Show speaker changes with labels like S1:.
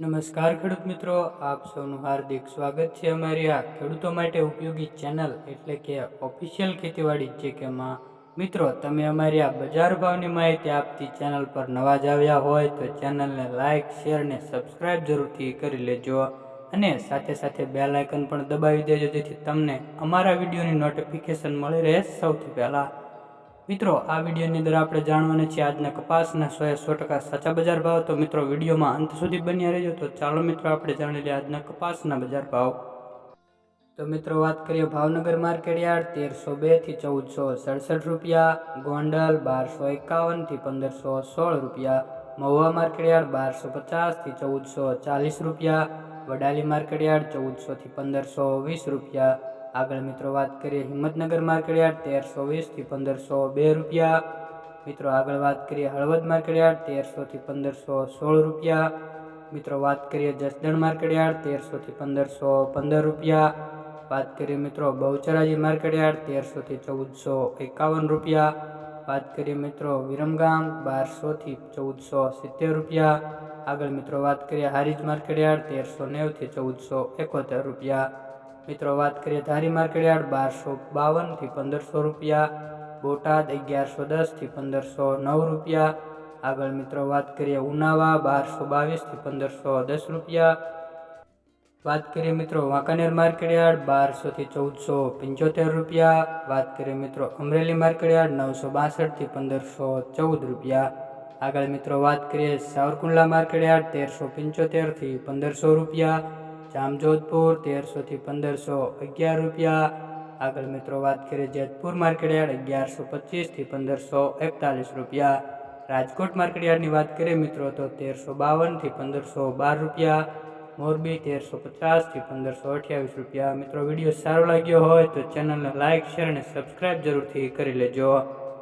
S1: નમસ્કાર ખેડૂત મિત્રો, આપ સૌનું હાર્દિક સ્વાગત છે અમારી આ ખેડૂતો માટે ઉપયોગી ચેનલ એટલે કે ઓફિશિયલ ખેતીવાડી, જે કે માં મિત્રો, તમે અમારી આ બજાર ભાવની માહિતી આપતી ચેનલ પર નવા જ આવ્યા હોય તો ચેનલને લાઇક શેર ને સબસ્ક્રાઇબ જરૂરથી કરી લેજો અને સાથે સાથે બે લાઇકન પણ દબાવી દેજો જેથી તમને અમારા વિડીયોની નોટિફિકેશન મળી રહે સૌથી પહેલાં. મિત્રો, આ વિડીયોની અંદર આપણે જાણવાના છીએ આજના કપાસના સો એ સો ટકા સાચા બજાર ભાવ. તો મિત્રો, વિડીયોમાં અંત સુધી બન્યા રહેજો. તો ચાલો મિત્રો, આપણે જાણી લઈએ આજના કપાસના બજાર ભાવ. તો મિત્રો, વાત કરીએ ભાવનગર માર્કેટ યાર્ડ, તેરસો બેથી ચૌદસો સડસઠ રૂપિયા. ગોંડલ, બારસો એકાવનથી પંદરસો સોળ રૂપિયા. મહુવા માર્કેટ યાર્ડ, બારસો પચાસથી ચૌદસો ચાલીસ રૂપિયા. વડાલી માર્કેટ યાર્ડ, ચૌદસો થી પંદરસો વીસ રૂપિયા. આગળ મિત્રો વાત કરીએ હિંમતનગર માર્કેટ યાર્ડ, તેરસો વીસથી પંદરસો બે રૂપિયા. મિત્રો આગળ વાત કરીએ હળવદ માર્કેટ યાર્ડ તેરસોથી પંદરસો સોળ રૂપિયા. મિત્રો વાત કરીએ જસદણ માર્કેટ યાર્ડ તેરસોથી પંદરસો પંદર રૂપિયા. વાત કરીએ મિત્રો બહુચરાજી માર્કેટ યાર્ડ તેરસોથી ચૌદસો એકાવન રૂપિયા. વાત કરીએ મિત્રો વિરમગામ બારસોથી ચૌદસો સિત્તેર રૂપિયા. આગળ મિત્રો વાત કરીએ હારીજ માર્કેટ યાર્ડ, તેરસો નેવથી ચૌદસો એકોતેર રૂપિયા. મિત્રો, વાત કરીએ ધારી માર્કેટ યાર્ડ બારસો બાવનથી પંદરસો રૂપિયા, બોટાદ અગિયારસો દસથી પંદરસો નવ રૂપિયા. આગળ મિત્રો, વાત કરીએ ઉનાવા બારસો બાવીસથી પંદરસો દસ રૂપિયા. વાત કરીએ મિત્રો, વાંકાનેર માર્કેટ યાર્ડ બારસોથી ચૌદસો પંચોતેર રૂપિયા. વાત કરીએ મિત્રો, અમરેલી માર્કેટ યાર્ડ નવસો બાસઠથી પંદરસો ચૌદ રૂપિયા. આગળ મિત્રો, વાત કરીએ સાવરકુંડલા માર્કેટ યાર્ડ તેરસો પંચોતેરથી પંદરસો રૂપિયા. જામજોધપુર તેરસોથી પંદરસો અગિયાર રૂપિયા. આગળ મિત્રો વાત કરીએ જેતપુર માર્કેટયાર્ડ અગિયારસો પચીસથી પંદરસો એકતાલીસ રૂપિયા. રાજકોટ માર્કેટયાર્ડની વાત કરીએ મિત્રો તો તેરસો બાવનથી પંદરસો બાર રૂપિયા. મોરબી તેરસો પચાસથી પંદરસો અઠ્યાવીસ રૂપિયા. મિત્રો વીડિયો સારો લાગ્યો હોય તો ચેનલને લાઇક શેર અને સબસ્ક્રાઈબ જરૂરથી કરી લેજો.